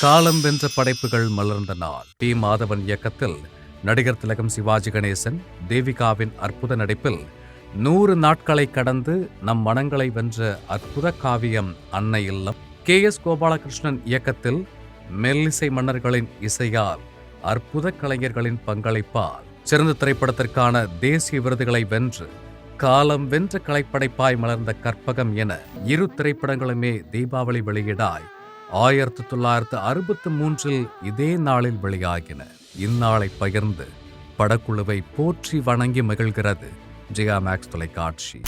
காலம் வென்ற படைப்புகள் மலர்ந்த நாள். பி. மாதவன் இயக்கத்தில் நடிகர் திலகம் சிவாஜி கணேசன் தேவிகாவின் அற்புத நடிப்பில் நூறு நாட்களை கடந்து நம் மனங்களை வென்ற அற்புத காவியம் அன்னை இல்லம். கே. எஸ். கோபாலகிருஷ்ணன் இயக்கத்தில் மெல்லிசை மன்னர்களின் இசையால் அற்புத கலைஞர்களின் பங்களிப்பால் சிறந்த திரைப்படத்திற்கான தேசிய விருதுகளை வென்று காலம் வென்ற கலைப்படைப்பாய் மலர்ந்த கற்பகம் என இரு திரைப்படங்களுமே தீபாவளி வெளியீடாய் ஆயிரத்தி தொள்ளாயிரத்து அறுபத்தி மூன்றில் இதே நாளில் வெளியாகின. இந்நாளை பகிர்ந்து படக்குழுவை போற்றி வணங்கி மகிழ்கிறது ஜெயா மேக்ஸ் தொலைக்காட்சி.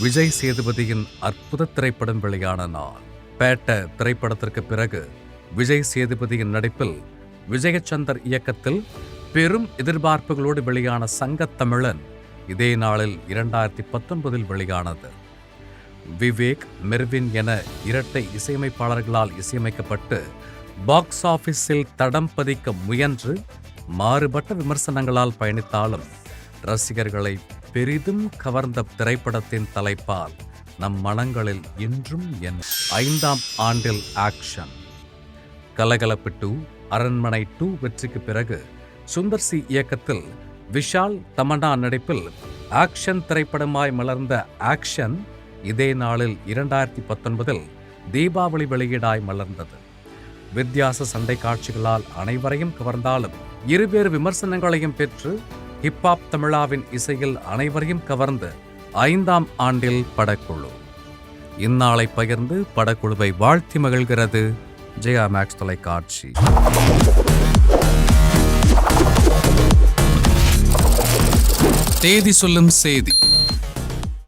விஜய் சேதுபதியின் அற்புத திரைப்படம் வெளியான நாள். பேட்ட திரைப்படத்திற்கு பிறகு விஜய் சேதுபதியின் நடிப்பில் விஜயச்சந்தர் இயக்கத்தில் பெரும் எதிர்பார்ப்புகளோடு வெளியான சங்கத்தமிழன் இதே நாளில் இரண்டாயிரத்தி பத்தொன்பதில் வெளியானது. விவேக் மெர்வின் என இரட்டை இசையமைப்பாளர்களால் இசையமைக்கப்பட்டு பாக்ஸ் ஆஃபீஸில் தடம் பதிக்க முயன்று மாறுபட்ட விமர்சனங்களால் பயணித்தாலும் ரசிகர்களை பெரிதும் கவர்ந்த திரைப்படத்தின் தலைப்பால் நம் மனங்களில் இன்றும் என் ஐந்தாம் ஆண்டில் ஆக்ஷன். கலகலப்பு டூ அரண்மனை டூ வெற்றிக்கு பிறகு சுந்தர் சி இயக்கத்தில் விஷால் தமன்னா நடிப்பில் ஆக்ஷன் திரைப்படமாய் மலர்ந்த ஆக்ஷன் இதே நாளில் இரண்டாயிரத்தி பத்தொன்பதில் தீபாவளி வெளியீடாய் மலர்ந்தது. வித்தியாச சண்டை காட்சிகளால் அனைவரையும் கவர்ந்தாலும் இருவேறு விமர்சனங்களையும் பெற்று ஹிப்ஹாப் தமிழாவின் இசையில் அனைவரையும் கவர்ந்து ஐந்தாம் ஆண்டில் படக்குழு. இந்நாளை பகிர்ந்து படக்குழுவை வாழ்த்தி மகிழ்கிறது ஜெயா மேக்ஸ் தொலைக்காட்சி. தேதி சொல்லும் செய்தி.